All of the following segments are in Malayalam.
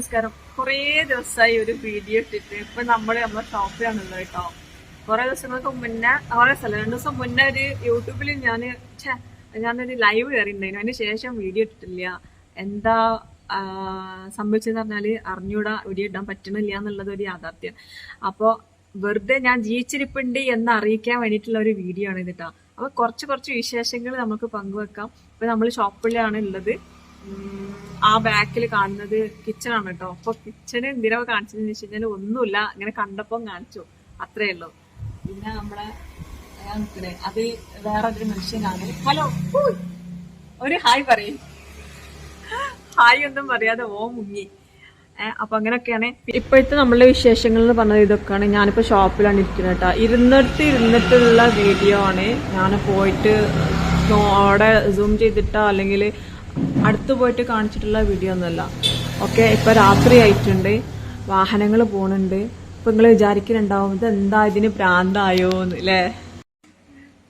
നമസ്കാരം. കുറേ ദിവസമായി ഒരു വീഡിയോ ഇട്ടിട്ട് ഇപ്പൊ നമ്മൾ നമ്മളെ ഷോപ്പിലാണുള്ളത് കേട്ടോ. കുറെ ദിവസങ്ങൾക്ക് മുന്നേ കുറെ സ്ഥലം രണ്ടു ദിവസം മുന്നേ ഒരു യൂട്യൂബിൽ ഞാൻ ഞാനൊരു ലൈവ് കയറിയിട്ടുണ്ടായിരുന്നു അതിന് ശേഷം വീഡിയോ ഇട്ടിട്ടില്ല. എന്താ സംഭവിച്ചെന്ന് പറഞ്ഞാൽ അറിഞ്ഞൂടാ വീഡിയോ ഇടാൻ പറ്റണില്ല എന്നുള്ളത് ഒരു യാഥാർത്ഥ്യം. അപ്പോൾ വെറുതെ ഞാൻ ജീവിച്ചിരിപ്പുണ്ട് എന്ന് അറിയിക്കാൻ വേണ്ടിയിട്ടുള്ള ഒരു വീഡിയോ ആണ് ഇത് കേട്ടോ. അപ്പൊ കുറച്ച് കുറച്ച് വിശേഷങ്ങൾ നമുക്ക് പങ്കുവെക്കാം. ഇപ്പൊ നമ്മൾ ഷോപ്പിലാണ് ഉള്ളത്. ആ ബാക്കിൽ കാണുന്നത് കിച്ചൺ ആണ് കേട്ടോ അപ്പൊ കിച്ചണ് എന്തിനാ കാണിച്ചതെന്ന് വെച്ച് കഴിഞ്ഞാൽ ഒന്നുമില്ല. ഇങ്ങനെ കണ്ടപ്പം കാണിച്ചു. അത്രേ ഉള്ളൂ. പിന്നെ നമ്മളെ അത് വേറെ ഒരു മനുഷ്യനാണ്. ഹലോ. ഒരു ഹായ് പറയും. ഹായ് ഒന്നും പറയാതെ ഓ മുങ്ങി. അപ്പൊ അങ്ങനെയൊക്കെയാണ് ഇപ്പോഴത്തെ നമ്മളുടെ വിശേഷങ്ങൾ എന്ന് പറഞ്ഞത് ഇതൊക്കെയാണ്. ഞാനിപ്പോ ഷോപ്പിലാണ് ഇരിക്കുന്നത് കേട്ടോ ഇരുന്നിട്ട് ഇരുന്നിട്ടുള്ള വീഡിയോ ആണ്. ഞാൻ പോയിട്ട് അവിടെ സൂം ചെയ്തിട്ടോ അല്ലെങ്കിൽ അടുത്ത് പോയിട്ട് കാണിച്ചിട്ടുള്ള വീഡിയോ ഒന്നുമല്ല. ഓക്കെ ഇപ്പൊ രാത്രി ആയിട്ടുണ്ട്. വാഹനങ്ങൾ പോണുണ്ട്. ഇപ്പൊ നിങ്ങൾ വിചാരിക്കുന്നുണ്ടാവും ഇത് എന്താ ഇതിന് ഭ്രാന്തായോ എന്ന് അല്ലേ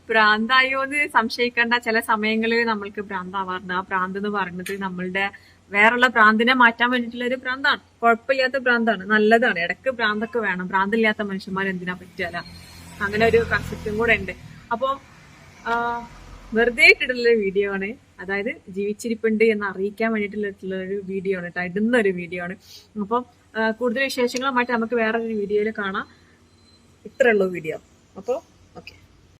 എന്ന് സംശയിക്കേണ്ട ചില സമയങ്ങളിൽ നമ്മൾക്ക് ഭ്രാന്താവാറുണ്ട് ആ ഭ്രാന്ത് എന്ന് പറയുന്നത് നമ്മളുടെ വേറുള്ള ഭ്രാന്തിനെ മാറ്റാൻ വേണ്ടിയിട്ടുള്ള ഒരു ഭ്രാന്താണ് കുഴപ്പമില്ലാത്ത ഭ്രാന്താണ് നല്ലതാണ്. ഇടയ്ക്ക് ഭ്രാന്തൊക്കെ വേണം. ഭ്രാന്തില്ലാത്ത മനുഷ്യന്മാർ എന്തിനാ പറ്റിയാല? അങ്ങനെ ഒരു കൺസെപ്റ്റും കൂടെ ഉണ്ട്. അപ്പോൾ വെറുതെ ഇട്ടിട്ടുള്ള വീഡിയോ ആണ്. അതായത് ജീവിച്ചിരിപ്പുണ്ട് എന്ന് അറിയിക്കാൻ വേണ്ടിയിട്ടുള്ള ഒരു വീഡിയോ ആണ് കേട്ടോ. ഇടുന്ന ഒരു വീഡിയോ ആണ്. അപ്പം കൂടുതൽ വിശേഷങ്ങളുമായിട്ട് നമുക്ക് വേറൊരു വീഡിയോയിൽ കാണാം. ഇത്രയുള്ളൂ വീഡിയോ അപ്പോൾ